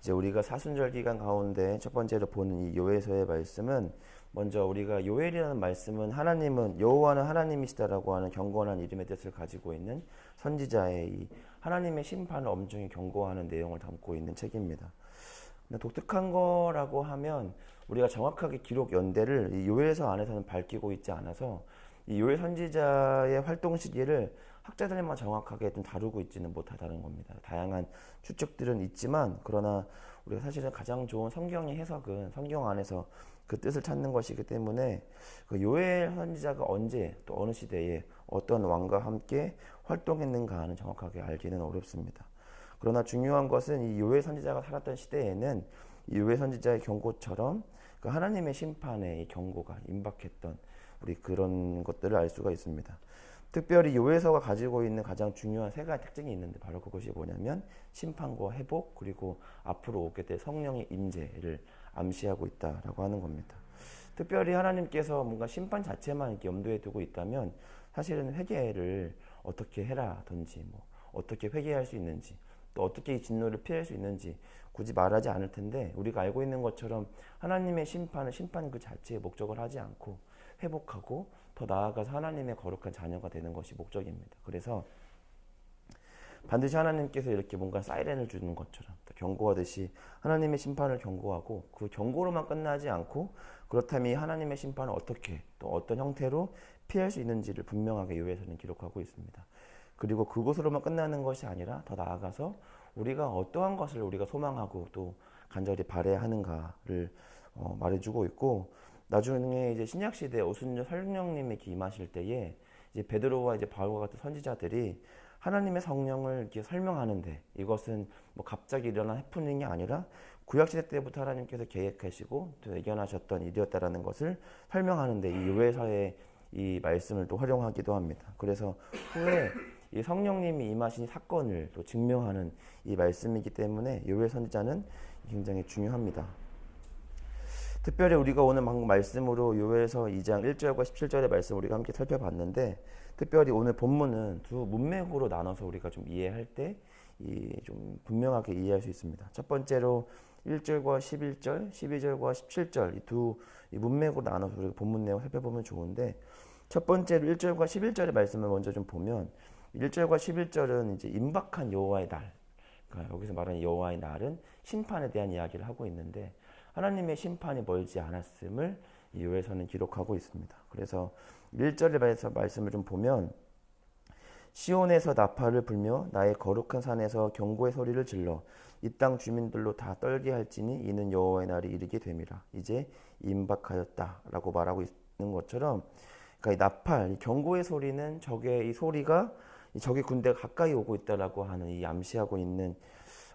이제 우리가 사순절 기간 가운데 첫 번째로 보는 이 요에서의 말씀은 먼저 우리가 요엘이라는 말씀은 하나님은 여호와는 하나님이시다라고 하는 경건한 이름의 뜻을 가지고 있는 선지자의 이 하나님의 심판을 엄중히 경고하는 내용을 담고 있는 책입니다. 독특한 거라고 하면 우리가 정확하게 기록 연대를 이 요엘서 안에서는 밝히고 있지 않아서 이 요엘 선지자의 활동 시기를 학자들만 정확하게 좀 다루고 있지는 못하다는 겁니다. 다양한 추측들은 있지만 그러나 우리가 사실은 가장 좋은 성경의 해석은 성경 안에서 그 뜻을 찾는 것이기 때문에 그 요엘 선지자가 언제 또 어느 시대에 어떤 왕과 함께 활동했는가는 정확하게 알기는 어렵습니다. 그러나 중요한 것은 이 요엘 선지자가 살았던 시대에는 이 요엘 선지자의 경고처럼 그 하나님의 심판의 경고가 임박했던 우리 그런 것들을 알 수가 있습니다. 특별히 요에서가 가지고 있는 가장 중요한 세 가지 특징이 있는데 바로 그것이 뭐냐면 심판과 회복 그리고 앞으로 오게 될 성령의 임재를 암시하고 있다라고 하는 겁니다. 특별히 하나님께서 뭔가 심판 자체만 이렇게 염두에 두고 있다면 사실은 회개를 어떻게 해라든지 뭐 어떻게 회개할 수 있는지 또 어떻게 이 진노를 피할 수 있는지 굳이 말하지 않을 텐데 우리가 알고 있는 것처럼 하나님의 심판은 심판 그 자체의 목적을 하지 않고 회복하고 더 나아가서 하나님의 거룩한 자녀가 되는 것이 목적입니다. 그래서 반드시 하나님께서 이렇게 뭔가 사이렌을 주는 것처럼 경고하듯이 하나님의 심판을 경고하고 그 경고로만 끝나지 않고 그렇다면 하나님의 심판을 어떻게 또 어떤 형태로 피할 수 있는지를 분명하게 요에서는 기록하고 있습니다. 그리고 그것으로만 끝나는 것이 아니라 더 나아가서 우리가 어떠한 것을 우리가 소망하고 또 간절히 바래야 하는가를 어, 말해주고 있고 나중에 이제 신약 시대 오순절 설령님이 임하실 때에 이제 베드로와 이제 바울과 같은 선지자들이 하나님의 성령을 이렇게 설명하는데 이것은 뭐 갑자기 일어난 해프닝이 아니라 구약 시대 때부터 하나님께서 계획하시고 또 예견하셨던 일이었다라는 것을 설명하는데 이 요회서의 이 말씀을 또 활용하기도 합니다. 그래서 후에 이 성령님이 임하신 사건을 또 증명하는 이 말씀이기 때문에 요회 선지자는 굉장히 중요합니다. 특별히 우리가 오늘 방금 말씀으로 요에서 2장 1절과 17절의 말씀 우리가 함께 살펴봤는데 특별히 오늘 본문은 두 문맥으로 나눠서 우리가 좀 이해할 때 좀 분명하게 이해할 수 있습니다. 첫 번째로 1절과 11절, 12절과 17절 이 두 문맥으로 나눠서 우리가 본문 내용 살펴보면 좋은데 첫 번째로 1절과 11절의 말씀을 먼저 좀 보면 1절과 11절은 이제 임박한 여호와의 날. 그러니까 여기서 말하는 여호와의 날은 심판에 대한 이야기를 하고 있는데 하나님의 심판이 멀지 않았음을 이 요에서는 기록하고 있습니다. 그래서 1절에 말씀을 좀 보면 시온에서 나팔을 불며 나의 거룩한 산에서 경고의 소리를 질러 이 땅 주민들로 다 떨게 할지니 이는 여호와의 날이 이르게 됨이라 이제 임박하였다라고 말하고 있는 것처럼 그러니까 이 나팔 이 경고의 소리는 적의 이 소리가 적의 군대가 가까이 오고 있다라고 하는 이 암시하고 있는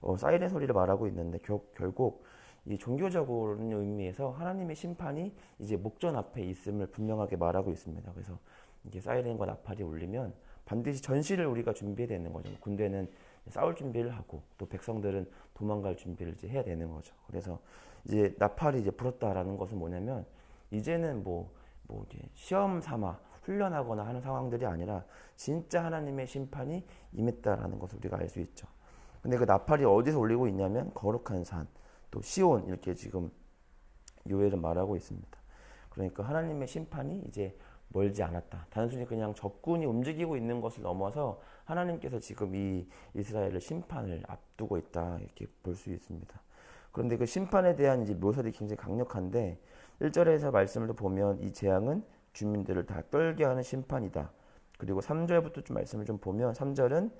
어, 사이렌 소리를 말하고 있는데 겨, 결국 이 종교적인 의미에서 하나님의 심판이 이제 목전 앞에 있음을 분명하게 말하고 있습니다. 그래서 이게 사이렌과 나팔이 울리면 반드시 전시를 우리가 준비해야 되는 거죠. 군대는 싸울 준비를 하고 또 백성들은 도망갈 준비를 이제 해야 되는 거죠. 그래서 이제 나팔이 이제 불었다라는 것은 뭐냐면 이제는 뭐, 뭐 이제 시험 삼아 훈련하거나 하는 상황들이 아니라 진짜 하나님의 심판이 임했다라는 것을 우리가 알 수 있죠. 근데 그 나팔이 어디서 울리고 있냐면 거룩한 산, 또 시온 이렇게 지금 요엘은 말하고 있습니다. 그러니까 하나님의 심판이 이제 멀지 않았다. 단순히 그냥 적군이 움직이고 있는 것을 넘어서 하나님께서 지금 이 이스라엘을 심판을 앞두고 있다 이렇게 볼 수 있습니다. 그런데 그 심판에 대한 이제 묘사들이 굉장히 강력한데 1절에서 말씀을 보면 이 재앙은 주민들을 다 떨게 하는 심판이다. 그리고 3절부터 좀 말씀을 좀 보면 3절은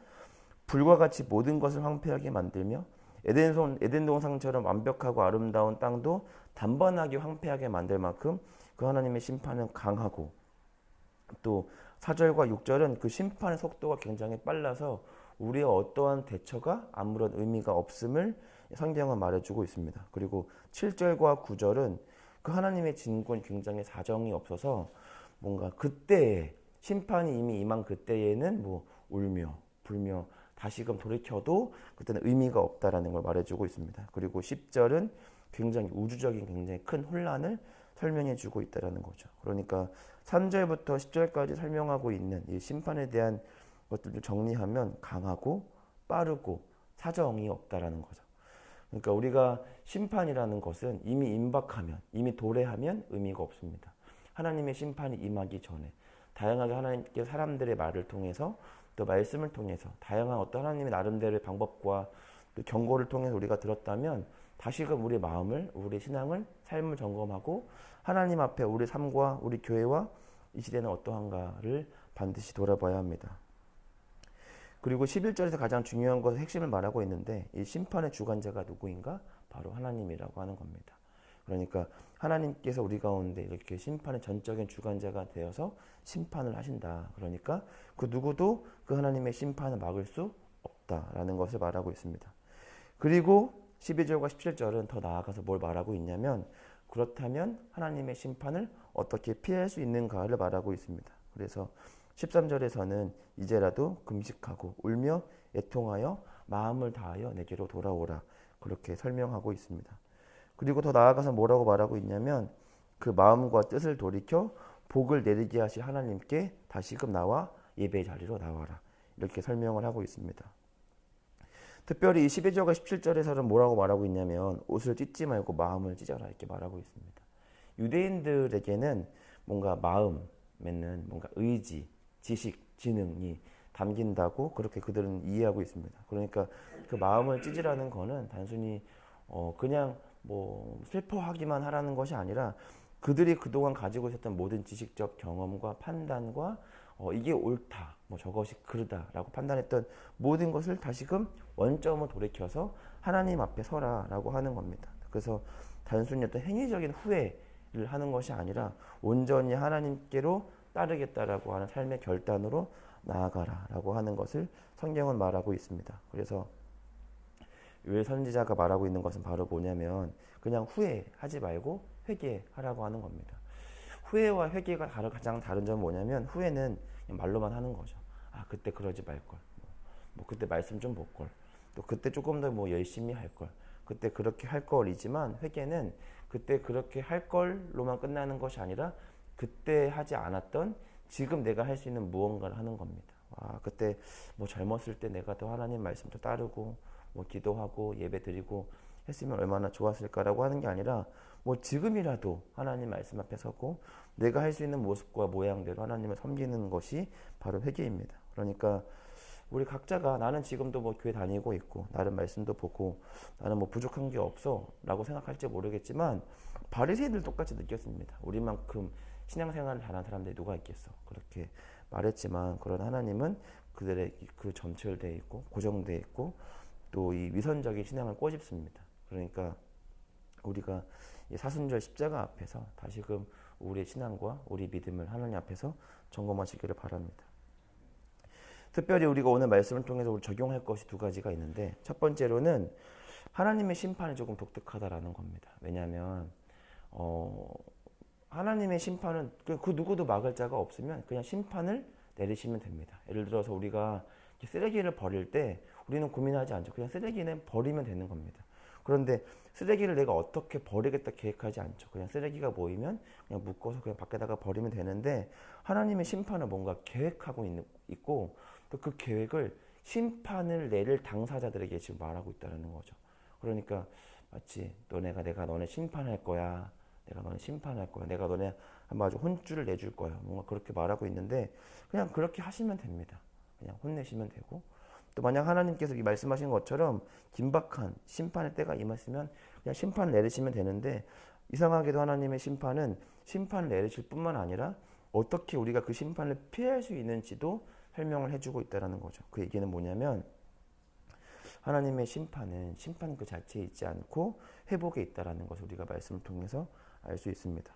불과 같이 모든 것을 황폐하게 만들며 에덴, 에덴 동상처럼 완벽하고 아름다운 땅도 단번하게 황폐하게 만들 만큼 그 하나님의 심판은 강하고 또 4절과 6절은 그 심판의 속도가 굉장히 빨라서 우리의 어떠한 대처가 아무런 의미가 없음을 성경은 말해주고 있습니다. 그리고 7절과 9절은 그 하나님의 진군이 굉장히 사정이 없어서 뭔가 그때에 심판이 이미 임한 그때에는 뭐 울며 불며 다시금 돌이켜도 그때는 의미가 없다라는 걸 말해주고 있습니다. 그리고 10절은 굉장히 우주적인 굉장히 큰 혼란을 설명해 주고 있다라는 거죠. 그러니까 3절부터 10절까지 설명하고 있는 이 심판에 대한 것들을 정리하면 강하고 빠르고 사정이 없다라는 거죠. 그러니까 우리가 심판이라는 것은 이미 임박하면, 이미 도래하면 의미가 없습니다. 하나님의 심판이 임하기 전에 다양하게 하나님께 사람들의 말을 통해서 또 말씀을 통해서 다양한 어떤 하나님의 나름대로의 방법과 또 경고를 통해서 우리가 들었다면 다시금 우리 마음을, 우리 신앙을, 삶을 점검하고 하나님 앞에 우리 삶과 우리 교회와 이 시대는 어떠한가를 반드시 돌아봐야 합니다. 그리고 11절에서 가장 중요한 것을 핵심을 말하고 있는데 이 심판의 주관자가 누구인가? 바로 하나님이라고 하는 겁니다. 그러니까 하나님께서 우리 가운데 이렇게 심판의 전적인 주관자가 되어서 심판을 하신다. 그러니까 그 누구도 그 하나님의 심판을 막을 수 없다라는 것을 말하고 있습니다. 그리고 12절과 17절은 더 나아가서 뭘 말하고 있냐면 그렇다면 하나님의 심판을 어떻게 피할 수 있는가를 말하고 있습니다. 그래서 13절에서는 이제라도 금식하고 울며 애통하여 마음을 다하여 내게로 돌아오라. 그렇게 설명하고 있습니다. 그리고 더 나아가서 뭐라고 말하고 있냐면 그 마음과 뜻을 돌이켜 복을 내리게 하시 하나님께 다시금 나와 예배 자리로 나와라. 이렇게 설명을 하고 있습니다. 특별히 12절과 17절에서는 뭐라고 말하고 있냐면 옷을 찢지 말고 마음을 찢어라 이렇게 말하고 있습니다. 유대인들에게는 뭔가 마음에는 뭔가 의지, 지식, 지능이 담긴다고 그렇게 그들은 이해하고 있습니다. 그러니까 그 마음을 찢으라는 거는 단순히 어 그냥 뭐 슬퍼하기만 하라는 것이 아니라 그들이 그동안 가지고 있었던 모든 지식적 경험과 판단과 어 이게 옳다, 뭐 저것이 그르다라고 판단했던 모든 것을 다시금 원점을 돌이켜서 하나님 앞에 서라라고 하는 겁니다. 그래서 단순히 어떤 행위적인 후회를 하는 것이 아니라 온전히 하나님께로 따르겠다라고 하는 삶의 결단으로 나아가라라고 하는 것을 성경은 말하고 있습니다. 그래서 왜 선지자가 말하고 있는 것은 바로 뭐냐면 그냥 후회하지 말고 회개하라고 하는 겁니다. 후회와 회개가 가장 다른 점은 뭐냐면 후회는 말로만 하는 거죠. 아 그때 그러지 말걸. 뭐 그때 말씀 좀 볼걸. 또 그때 조금 더 뭐 열심히 할걸. 그때 그렇게 할 걸이지만 회개는 그때 그렇게 할 걸로만 끝나는 것이 아니라 그때 하지 않았던 지금 내가 할 수 있는 무언가를 하는 겁니다. 와, 그때 뭐 젊었을 때 내가 더 하나님 말씀도 따르고 뭐 기도하고 예배 드리고 했으면 얼마나 좋았을까라고 하는 게 아니라 뭐 지금이라도 하나님 말씀 앞에 서고 내가 할 수 있는 모습과 모양대로 하나님을 섬기는 것이 바로 회개입니다. 그러니까 우리 각자가 나는 지금도 뭐 교회 다니고 있고 나름 말씀도 보고 나는 뭐 부족한 게 없어라고 생각할지 모르겠지만 바리새인들 똑같이 느꼈습니다. 우리만큼 신앙생활을 잘하는 사람들이 누가 있겠어? 그렇게 말했지만 그런 하나님은 그들의 그 점철되어 있고 고정되어 있고 또 이 위선적인 신앙을 꼬집습니다. 그러니까 우리가 사순절 십자가 앞에서 다시금 우리의 신앙과 우리 믿음을 하나님 앞에서 점검하시기를 바랍니다. 특별히 우리가 오늘 말씀을 통해서 우리 적용할 것이 두 가지가 있는데 첫 번째로는 하나님의 심판이 조금 독특하다라는 겁니다. 왜냐하면 어, 하나님의 심판은 그, 그 누구도 막을 자가 없으면 그냥 심판을 내리시면 됩니다. 예를 들어서 우리가 쓰레기를 버릴 때 우리는 고민하지 않죠. 그냥 쓰레기는 버리면 되는 겁니다. 그런데 쓰레기를 내가 어떻게 버리겠다 계획하지 않죠. 그냥 쓰레기가 모이면 그냥 묶어서 그냥 밖에다가 버리면 되는데 하나님의 심판을 뭔가 계획하고 있는, 있고 또 그 계획을 심판을 내릴 당사자들에게 지금 말하고 있다는 거죠. 그러니까 마치 너네가 내가 너네 심판할 거야. 내가 너네 심판할 거야. 내가 너네 한번 아주 혼쭐을 내줄 거야. 뭔가 그렇게 말하고 있는데 그냥 그렇게 하시면 됩니다. 그냥 혼내시면 되고 또 만약 하나님께서 말씀하신 것처럼 긴박한 심판의 때가 임했으면 그냥 심판을 내리시면 되는데 이상하게도 하나님의 심판은 심판을 내리실 뿐만 아니라 어떻게 우리가 그 심판을 피할 수 있는지도 설명을 해주고 있다는 거죠. 그 얘기는 뭐냐면 하나님의 심판은 심판 그 자체에 있지 않고 회복에 있다라는 것을 우리가 말씀을 통해서 알 수 있습니다.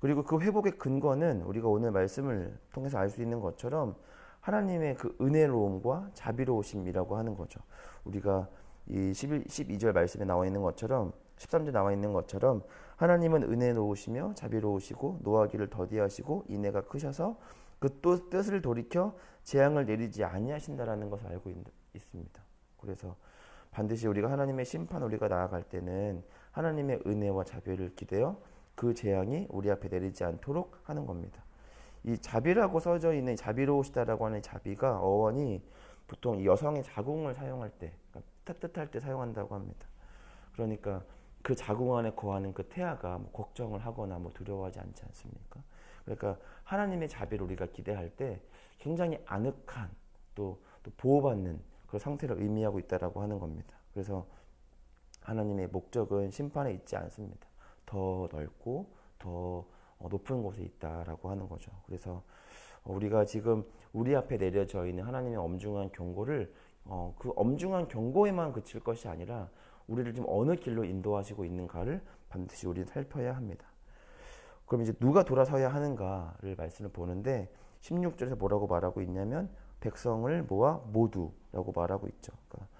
그리고 그 회복의 근거는 우리가 오늘 말씀을 통해서 알 수 있는 것처럼 하나님의 그 은혜로움과 자비로우심이라고 하는 거죠. 우리가 이 11, 12절 말씀에 나와 있는 것처럼 13절 나와 있는 것처럼 하나님은 은혜로우시며 자비로우시고 노하기를 더디하시고 인애가 크셔서 그 또 뜻을 돌이켜 재앙을 내리지 아니하신다라는 것을 알고 있, 있습니다. 그래서 반드시 우리가 하나님의 심판 우리가 나아갈 때는 하나님의 은혜와 자비를 기대어 그 재앙이 우리 앞에 내리지 않도록 하는 겁니다. 이 자비라고 써져 있는 자비로우시다라고 하는 자비가 어원이 보통 여성의 자궁을 사용할 때, 그러니까 따뜻할 때 사용한다고 합니다. 그러니까 그 자궁 안에 거하는 그 태아가 뭐 걱정을 하거나 뭐 두려워하지 않지 않습니까? 그러니까 하나님의 자비를 우리가 기대할 때 굉장히 아늑한 또, 또 보호받는 그런 상태를 의미하고 있다라고 하는 겁니다. 그래서 하나님의 목적은 심판에 있지 않습니다. 더 넓고 더 높은 곳에 있다라고 하는 거죠. 그래서 우리가 지금 우리 앞에 내려져 있는 하나님의 엄중한 경고를 어, 그 엄중한 경고에만 그칠 것이 아니라 우리를 지금 어느 길로 인도하시고 있는가를 반드시 우리는 살펴야 합니다. 그럼 이제 누가 돌아서야 하는가를 말씀을 보는데 16절에서 뭐라고 말하고 있냐면 백성을 모아 모두라고 말하고 있죠. 그러니까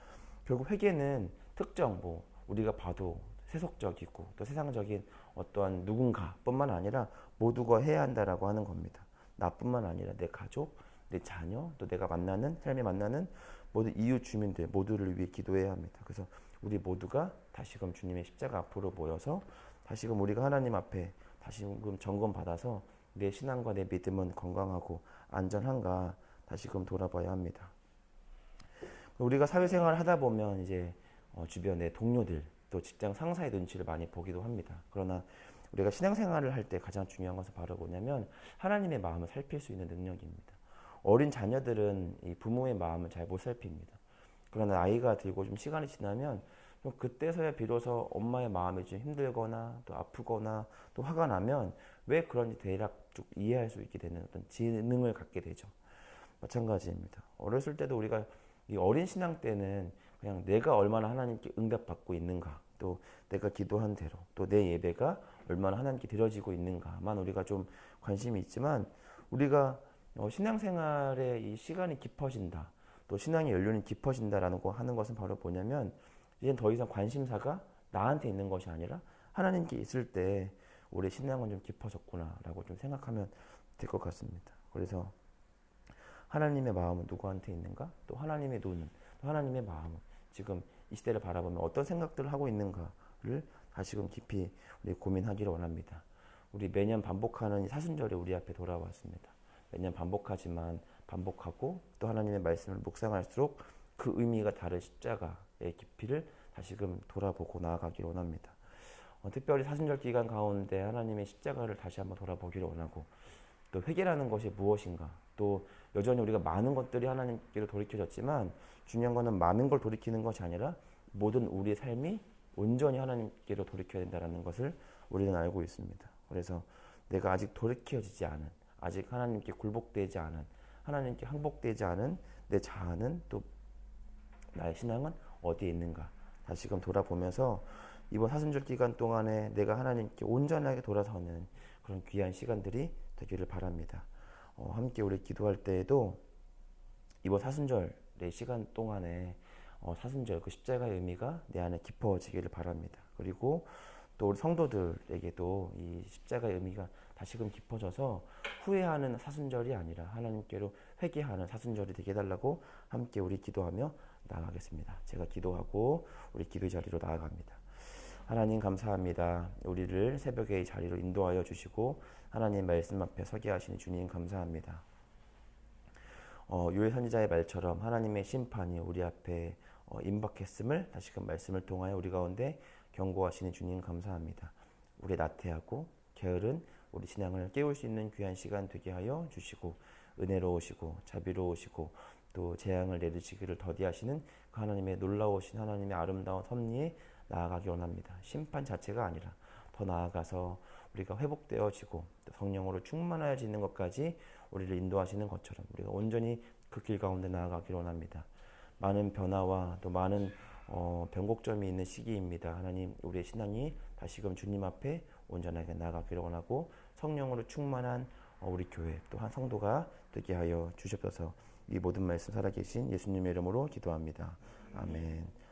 결국 회개는 특정 뭐 우리가 봐도 세속적이고 또 세상적인 어떠한 누군가뿐만 아니라 모두가 해야 한다라고 하는 겁니다. 나뿐만 아니라 내 가족, 내 자녀, 또 내가 만나는 삶에 만나는 모든 이웃 주민들 모두를 위해 기도해야 합니다. 그래서 우리 모두가 다시금 주님의 십자가 앞으로 모여서 다시금 우리가 하나님 앞에 다시금 점검 받아서 내 신앙과 내 믿음은 건강하고 안전한가 다시금 돌아봐야 합니다. 우리가 사회생활을 하다 보면 이제 어, 주변의 동료들 또 직장 상사의 눈치를 많이 보기도 합니다. 그러나 우리가 신앙생활을 할 때 가장 중요한 것은 바로 뭐냐면 하나님의 마음을 살필 수 있는 능력입니다. 어린 자녀들은 이 부모의 마음을 잘 못 살핍니다. 그러나 아이가 들고 좀 시간이 지나면 좀 그때서야 비로소 엄마의 마음이 좀 힘들거나 또 아프거나 또 화가 나면 왜 그런지 대략 쭉 이해할 수 있게 되는 어떤 지능을 갖게 되죠. 마찬가지입니다. 어렸을 때도 우리가 이 어린 신앙 때는 그냥 내가 얼마나 하나님께 응답받고 있는가 또 내가 기도한 대로 또 내 예배가 얼마나 하나님께 드려지고 있는가만 우리가 좀 관심이 있지만 우리가 어, 신앙생활에 이 시간이 깊어진다 또 신앙의 연륜이 깊어진다라는 거 하는 것은 바로 뭐냐면 이젠 더 이상 관심사가 나한테 있는 것이 아니라 하나님께 있을 때 우리 신앙은 좀 깊어졌구나라고 좀 생각하면 될 것 같습니다. 그래서 하나님의 마음은 누구한테 있는가? 또 하나님의 눈은 또 하나님의 마음은 지금 이 시대를 바라보면 어떤 생각들을 하고 있는가를 다시금 깊이 우리 고민하기를 원합니다. 우리 매년 반복하는 사순절이 우리 앞에 돌아왔습니다. 매년 반복하지만 반복하고 또 하나님의 말씀을 묵상할수록 그 의미가 다른 십자가의 깊이를 다시금 돌아보고 나아가기를 원합니다. 어, 특별히 사순절 기간 가운데 하나님의 십자가를 다시 한번 돌아보기를 원하고 또 회개라는 것이 무엇인가 또 여전히 우리가 많은 것들이 하나님께로 돌이켜졌지만 중요한 것은 많은 걸 돌이키는 것이 아니라 모든 우리의 삶이 온전히 하나님께로 돌이켜야 된다는 것을 우리는 알고 있습니다. 그래서 내가 아직 돌이켜지지 않은 아직 하나님께 굴복되지 않은 하나님께 항복되지 않은 내 자아는 또 나의 신앙은 어디에 있는가 다시금 돌아보면서 이번 사순절 기간 동안에 내가 하나님께 온전하게 돌아서는 그런 귀한 시간들이 되기를 바랍니다. 어, 함께 우리 기도할 때에도 이번 사순절의 시간 동안에 어, 사순절 그 십자가의 의미가 내 안에 깊어지기를 바랍니다. 그리고 또 우리 성도들에게도 이 십자가의 의미가 다시금 깊어져서 후회하는 사순절이 아니라 하나님께로 회개하는 사순절이 되게 해달라고 함께 우리 기도하며 나아가겠습니다. 제가 기도하고 우리 기도 자리로 나아갑니다. 하나님 감사합니다. 우리를 새벽의 자리로 인도하여 주시고 하나님 말씀 앞에 서게 하시니 주님 감사합니다. 어, 요의 선지자의 말처럼 하나님의 심판이 우리 앞에 어, 임박했음을 다시금 말씀을 통하여 우리 가운데 경고하시니 주님 감사합니다. 우리 나태하고 게으른 우리 신앙을 깨울 수 있는 귀한 시간 되게 하여 주시고 은혜로우시고 자비로우시고 또 재앙을 내리시기를 더디하시는 그 하나님의 놀라우신 하나님의 아름다운 섭리에 나아가기 원합니다. 심판 자체가 아니라 더 나아가서 우리가 회복되어지고 성령으로 충만하여지는 것까지 우리를 인도하시는 것처럼 우리가 온전히 그 길 가운데 나아가기를 원합니다. 많은 변화와 또 많은 어, 변곡점이 있는 시기입니다. 하나님 우리의 신앙이 다시금 주님 앞에 온전하게 나아가기를 원하고 성령으로 충만한 어, 우리 교회 또 한 성도가 되게 하여 주시옵소서 이 모든 말씀 살아계신 예수님의 이름으로 기도합니다. 아멘.